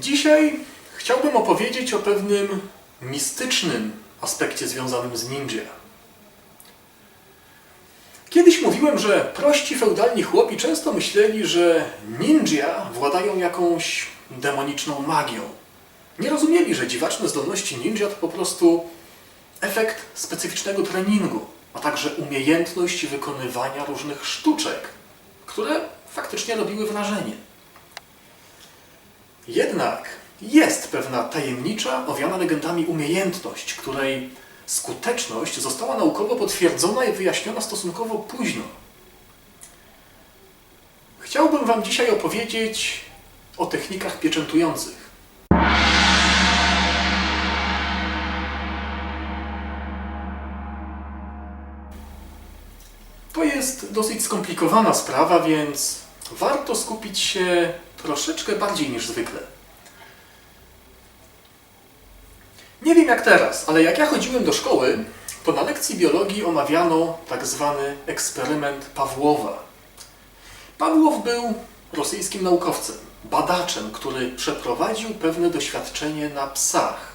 Dzisiaj chciałbym opowiedzieć o pewnym mistycznym aspekcie związanym z ninja. Kiedyś mówiłem, że prości feudalni chłopi często myśleli, że ninja władają jakąś demoniczną magią. Nie rozumieli, że dziwaczne zdolności ninja to po prostu efekt specyficznego treningu, a także umiejętność wykonywania różnych sztuczek, które faktycznie robiły wrażenie. Jednak jest pewna tajemnicza, owiana legendami umiejętność, której skuteczność została naukowo potwierdzona i wyjaśniona stosunkowo późno. Chciałbym Wam dzisiaj opowiedzieć o technikach pieczętujących. To jest dosyć skomplikowana sprawa, więc warto skupić się troszeczkę bardziej niż zwykle. Nie wiem jak teraz, ale jak ja chodziłem do szkoły, to na lekcji biologii omawiano tak zwany eksperyment Pawłowa. Pawłow był rosyjskim naukowcem, badaczem, który przeprowadził pewne doświadczenie na psach.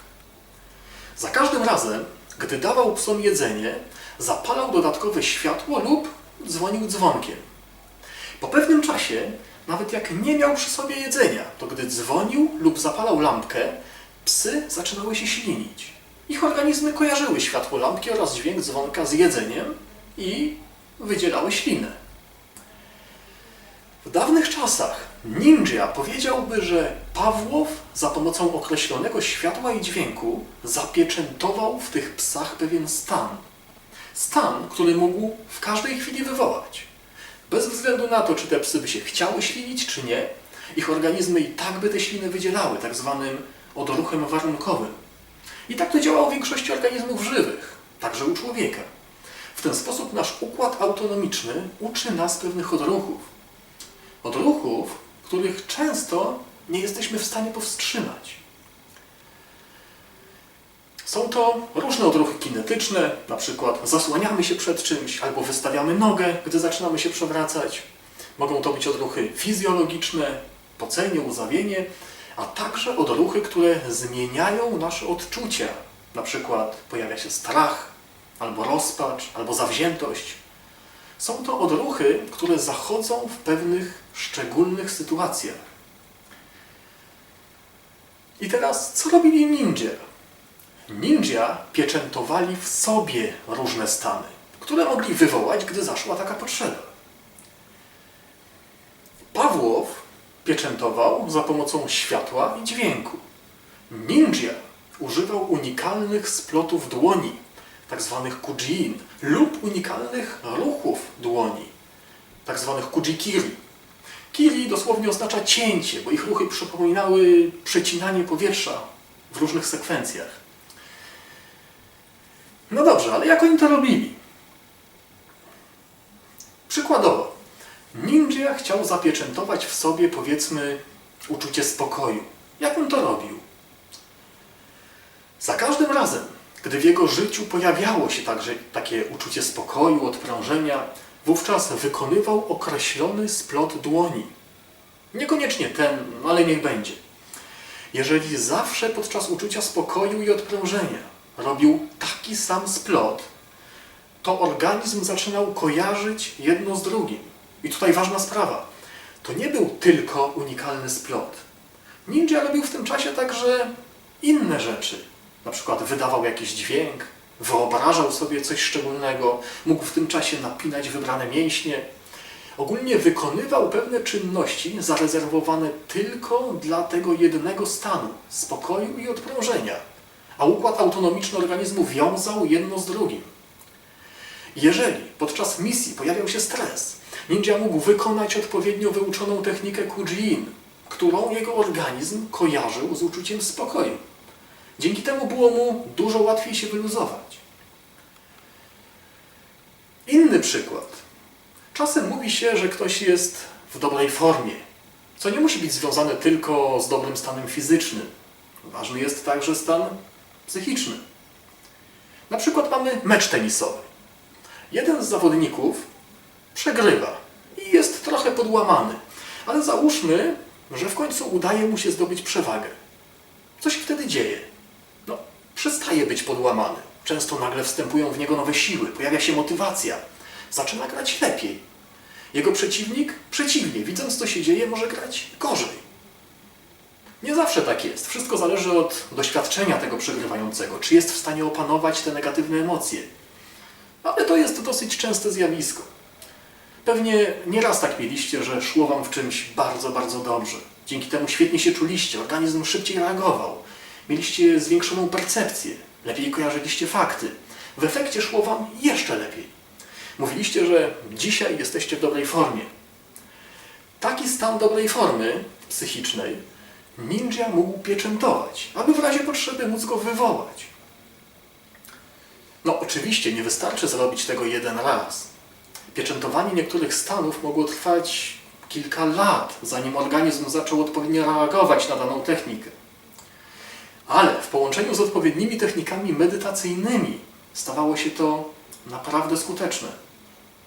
Za każdym razem, gdy dawał psom jedzenie, zapalał dodatkowe światło lub dzwonił dzwonkiem. Po pewnym czasie, nawet jak nie miał przy sobie jedzenia, to gdy dzwonił lub zapalał lampkę, psy zaczynały się ślinić. Ich organizmy kojarzyły światło lampki oraz dźwięk dzwonka z jedzeniem i wydzielały ślinę. W dawnych czasach ninja powiedziałby, że Pawłow za pomocą określonego światła i dźwięku zapieczętował w tych psach pewien stan. Stan, który mógł w każdej chwili wywołać. Bez względu na to, czy te psy by się chciały ślinić, czy nie, ich organizmy i tak by te śliny wydzielały, tak zwanym odruchem warunkowym. I tak to działa u większości organizmów żywych, także u człowieka. W ten sposób nasz układ autonomiczny uczy nas pewnych odruchów. Odruchów, których często nie jesteśmy w stanie powstrzymać. Są to różne odruchy kinetyczne, na przykład zasłaniamy się przed czymś albo wystawiamy nogę, gdy zaczynamy się przewracać. Mogą to być odruchy fizjologiczne, pocenie, łzawienie, a także odruchy, które zmieniają nasze odczucia. Na przykład pojawia się strach, albo rozpacz, albo zawziętość. Są to odruchy, które zachodzą w pewnych szczególnych sytuacjach. I teraz, co robili ninja? Ninja pieczętowali w sobie różne stany, które mogli wywołać, gdy zaszła taka potrzeba. Pawłow pieczętował za pomocą światła i dźwięku. Ninja używał unikalnych splotów dłoni, tak zwanych kujin, lub unikalnych ruchów dłoni, tak zwanych kujikiri. Kiri dosłownie oznacza cięcie, bo ich ruchy przypominały przecinanie powietrza w różnych sekwencjach. No dobrze, ale jak oni to robili? Przykładowo, ninja chciał zapieczętować w sobie, powiedzmy, uczucie spokoju. Jak on to robił? Za każdym razem, gdy w jego życiu pojawiało się także takie uczucie spokoju, odprężenia, wówczas wykonywał określony splot dłoni. Niekoniecznie ten, ale niech będzie. Jeżeli zawsze podczas uczucia spokoju i odprężenia robił taki sam splot, to organizm zaczynał kojarzyć jedno z drugim. I tutaj ważna sprawa. To nie był tylko unikalny splot. Ninja robił w tym czasie także inne rzeczy. Na przykład wydawał jakiś dźwięk, wyobrażał sobie coś szczególnego, mógł w tym czasie napinać wybrane mięśnie. Ogólnie wykonywał pewne czynności zarezerwowane tylko dla tego jednego stanu spokoju i odprężenia a układ autonomiczny organizmu wiązał jedno z drugim. Jeżeli podczas misji pojawiał się stres, ninja mógł wykonać odpowiednio wyuczoną technikę Kujin, którą jego organizm kojarzył z uczuciem spokoju. Dzięki temu było mu dużo łatwiej się wyluzować. Inny przykład. Czasem mówi się, że ktoś jest w dobrej formie, co nie musi być związane tylko z dobrym stanem fizycznym. Ważny jest także stan psychiczny. Na przykład mamy mecz tenisowy. Jeden z zawodników przegrywa i jest trochę podłamany, ale załóżmy, że w końcu udaje mu się zdobyć przewagę. Co się wtedy dzieje? No, przestaje być podłamany. Często nagle wstępują w niego nowe siły, pojawia się motywacja. Zaczyna grać lepiej. Jego przeciwnik, przeciwnie, widząc co się dzieje, może grać gorzej. Nie zawsze tak jest. Wszystko zależy od doświadczenia tego przegrywającego, czy jest w stanie opanować te negatywne emocje. Ale to jest dosyć częste zjawisko. Pewnie nieraz tak mieliście, że szło wam w czymś bardzo, bardzo dobrze. Dzięki temu świetnie się czuliście, organizm szybciej reagował. Mieliście zwiększoną percepcję, lepiej kojarzyliście fakty. W efekcie szło wam jeszcze lepiej. Mówiliście, że dzisiaj jesteście w dobrej formie. Taki stan dobrej formy psychicznej ninja mógł pieczętować, aby w razie potrzeby móc go wywołać. No, oczywiście nie wystarczy zrobić tego jeden raz. Pieczętowanie niektórych stanów mogło trwać kilka lat, zanim organizm zaczął odpowiednio reagować na daną technikę. Ale w połączeniu z odpowiednimi technikami medytacyjnymi stawało się to naprawdę skuteczne.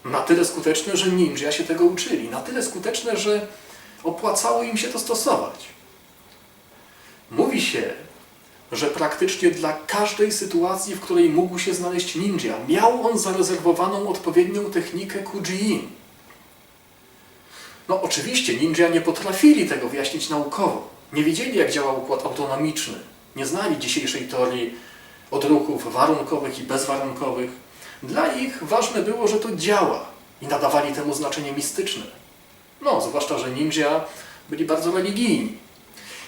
Na tyle skuteczne, że ninja się tego uczyli, na tyle skuteczne, że opłacało im się to stosować. Mówi się, że praktycznie dla każdej sytuacji, w której mógł się znaleźć ninja, miał on zarezerwowaną odpowiednią technikę Kuji-in. No oczywiście ninja nie potrafili tego wyjaśnić naukowo. Nie wiedzieli, jak działa układ autonomiczny. Nie znali dzisiejszej teorii odruchów warunkowych i bezwarunkowych. Dla ich ważne było, że to działa i nadawali temu znaczenie mistyczne. No, zwłaszcza, że ninja byli bardzo religijni.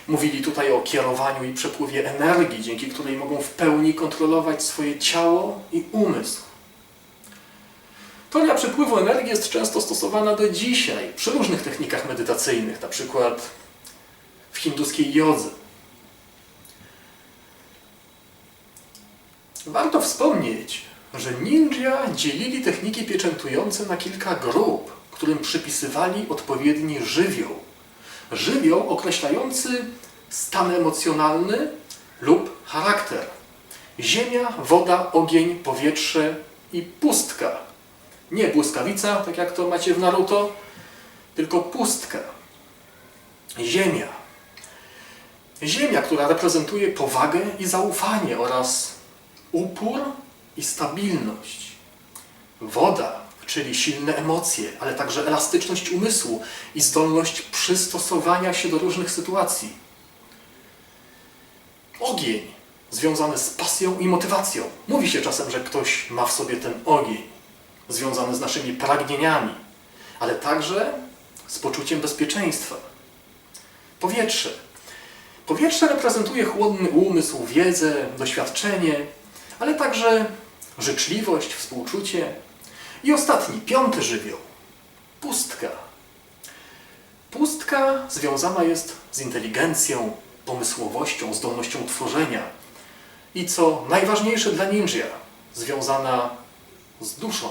Mówili tutaj o kierowaniu i przepływie energii, dzięki której mogą w pełni kontrolować swoje ciało i umysł. Teoria przepływu energii jest często stosowana do dzisiaj przy różnych technikach medytacyjnych, na przykład w hinduskiej jodze. Warto wspomnieć, że ninja dzielili techniki pieczętujące na kilka grup, którym przypisywali odpowiedni żywioł. Żywioł określający stan emocjonalny lub charakter. Ziemia, woda, ogień, powietrze i pustka. Nie błyskawica, tak jak to macie w Naruto, tylko pustka. Ziemia. Ziemia, która reprezentuje powagę i zaufanie oraz upór i stabilność. Woda, czyli silne emocje, ale także elastyczność umysłu i zdolność przystosowania się do różnych sytuacji. Ogień, związany z pasją i motywacją. Mówi się czasem, że ktoś ma w sobie ten ogień, związany z naszymi pragnieniami, ale także z poczuciem bezpieczeństwa. Powietrze. Powietrze reprezentuje chłodny umysł, wiedzę, doświadczenie, ale także życzliwość, współczucie. I ostatni, piąty żywioł pustka. Pustka związana jest z inteligencją, pomysłowością, zdolnością tworzenia i co najważniejsze dla ninja, związana z duszą.